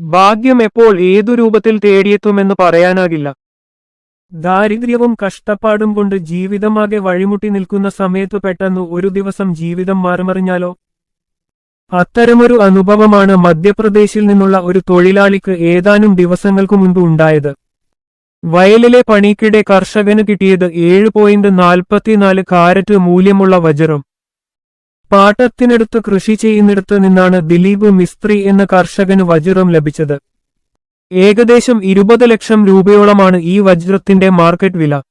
ഭാഗ്യം എപ്പോൾ ഏതു രൂപത്തിൽ തേടിയെത്തുമെന്ന് പറയാനാകില്ല. ദാരിദ്ര്യവും കഷ്ടപ്പാടും കൊണ്ട് ജീവിതമാകെ വഴിമുട്ടി നിൽക്കുന്ന സമയത്ത് പെട്ടെന്ന് ഒരു ദിവസം ജീവിതം മാറിമറിഞ്ഞാലോ? അത്തരമൊരു അനുഭവമാണ് മധ്യപ്രദേശിൽ നിന്നുള്ള ഒരു തൊഴിലാളിക്ക് ഏതാനും ദിവസങ്ങൾക്കു മുൻപ് ഉണ്ടായത്. വയലിലെ പണിക്കിടെ കർഷകന് കിട്ടിയത് ഏഴ് പോയിന്റ് നാൽപ്പത്തിനാല് കാരറ്റ് മൂല്യമുള്ള വജ്രം. പാട്ടത്തിനടുത്ത് കൃഷി ചെയ്യുന്നിടത്ത് നിന്നാണ് ദിലീപ് മിസ്ത്രി എന്ന കർഷകന് വജ്രം ലഭിച്ചത്. ഏകദേശം ഇരുപത് ലക്ഷം രൂപയോളമാണ് ഈ വജ്രത്തിന്റെ മാർക്കറ്റ് വില.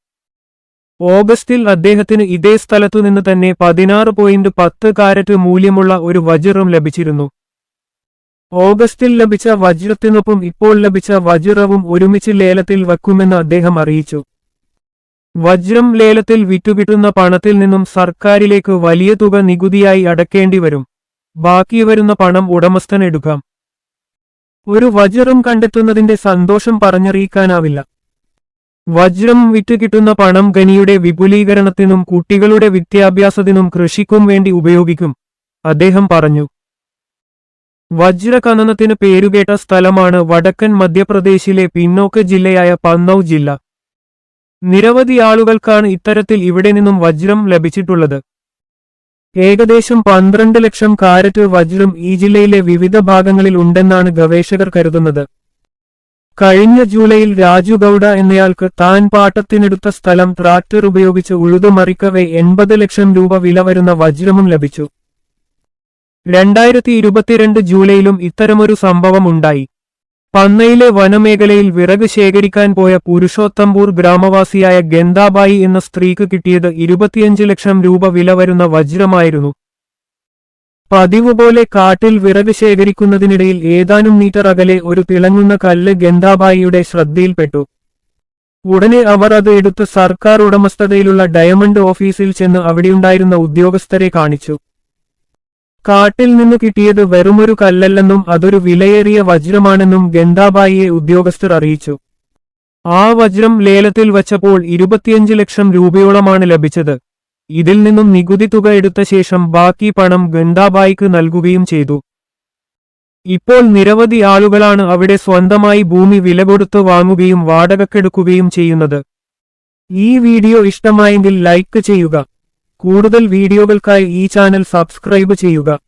ഓഗസ്റ്റിൽ അദ്ദേഹത്തിന് ഇതേ സ്ഥലത്തു നിന്ന് തന്നെ പതിനാറ് പോയിന്റ് പത്ത് കാരറ്റ് മൂല്യമുള്ള ഒരു വജ്രം ലഭിച്ചിരുന്നു. ഓഗസ്റ്റിൽ ലഭിച്ച വജ്രത്തിനൊപ്പം ഇപ്പോൾ ലഭിച്ച വജ്രവും ഒരുമിച്ച് ലേലത്തിൽ വയ്ക്കുമെന്ന് അദ്ദേഹം അറിയിച്ചു. വജ്രം ലേലത്തിൽ വിറ്റുകിട്ടുന്ന പണത്തിൽ നിന്നും സർക്കാരിലേക്ക് വലിയ തുക നികുതിയായി അടക്കേണ്ടി വരും ബാക്കി വരുന്ന പണം ഉടമസ്ഥൻ എടുക്കാം. ഒരു വജ്രം കണ്ടെത്തുന്നതിന്റെ സന്തോഷം പറഞ്ഞറിയിക്കാനാവില്ല. വജ്രം വിറ്റുകിട്ടുന്ന പണം ഖനിയുടെ വിപുലീകരണത്തിനും കുട്ടികളുടെ വിദ്യാഭ്യാസത്തിനും കൃഷിക്കും വേണ്ടി ഉപയോഗിക്കും അദ്ദേഹം പറഞ്ഞു. വജ്ര ഖനനത്തിന് പേരുകേട്ട സ്ഥലമാണ് വടക്കൻ മധ്യപ്രദേശിലെ പിന്നോക്ക ജില്ലയായ പന്നൌ ജില്ല. നിരവധി ആളുകൾക്കാണ് ഇത്തരത്തിൽ ഇവിടെ നിന്നും വജ്രം ലഭിച്ചിട്ടുള്ളത്. ഏകദേശം പന്ത്രണ്ട് ലക്ഷം കാരറ്റ് വജ്രം ഈ ജില്ലയിലെ വിവിധ ഭാഗങ്ങളിൽ ഉണ്ടെന്നാണ് ഗവേഷകർ കരുതുന്നത്. കഴിഞ്ഞ ജൂലൈയിൽ രാജു ഗൌഡ എന്നയാൾക്ക് താൻ പാട്ടത്തിനെടുത്ത സ്ഥലം ട്രാക്ടർ ഉപയോഗിച്ച് ഉഴുതുമറിക്കവേ എൺപത് ലക്ഷം രൂപ വില വരുന്ന വജ്രമും ലഭിച്ചു. രണ്ടായിരത്തി ഇരുപത്തിരണ്ട് ജൂലൈയിലും ഇത്തരമൊരു സംഭവം ഉണ്ടായി. പന്നയിലെ വനമേഖലയിൽ വിറക് ശേഖരിക്കാൻ പോയ പുരുഷോത്തംപൂർ ഗ്രാമവാസിയായ ഗന്ധാബായി എന്ന സ്ത്രീക്ക് കിട്ടിയത് ഇരുപത്തിയഞ്ച് ലക്ഷം രൂപ വില വരുന്ന വജ്രമായിരുന്നു. പതിവ് പോലെ കാട്ടിൽ വിറക് ശേഖരിക്കുന്നതിനിടയിൽ ഏതാനും മീറ്റർ അകലെ ഒരു തിളങ്ങുന്ന കല്ല് ഗന്ധാബായിയുടെ ശ്രദ്ധയിൽപ്പെട്ടു. ഉടനെ അവർ അത് എടുത്ത് സർക്കാർ ഉടമസ്ഥതയിലുള്ള ഡയമണ്ട് ഓഫീസിൽ ചെന്ന് അവിടെയുണ്ടായിരുന്ന ഉദ്യോഗസ്ഥരെ കാണിച്ചു. കാട്ടിൽ നിന്ന് കിട്ടിയത് വെറുമൊരു കല്ലല്ലെന്നും അതൊരു വിലയേറിയ വജ്രമാണെന്നും ഗന്ധാബായിയെ ഉദ്യോഗസ്ഥർ അറിയിച്ചു. ആ വജ്രം ലേലത്തിൽ വച്ചപ്പോൾ ഇരുപത്തിയഞ്ച് ലക്ഷം രൂപയോളമാണ് ലഭിച്ചത്. ഇതിൽ നിന്നും നികുതി തുക എടുത്ത ശേഷം ബാക്കി പണം ഗന്ധാബായിക്ക് നൽകുകയും ചെയ്തു. ഇപ്പോൾ നിരവധി ആളുകളാണ് അവിടെ സ്വന്തമായി ഭൂമി വില കൊടുത്ത് വാങ്ങുകയും വാടകക്കെടുക്കുകയും ചെയ്യുന്നത്. ഈ വീഡിയോ ഇഷ്ടമായെങ്കിൽ ലൈക്ക് ചെയ്യുക. കൂടുതൽ വീഡിയോകൾക്കായി ഈ ചാനൽ സബ്സ്ക്രൈബ് ചെയ്യുക.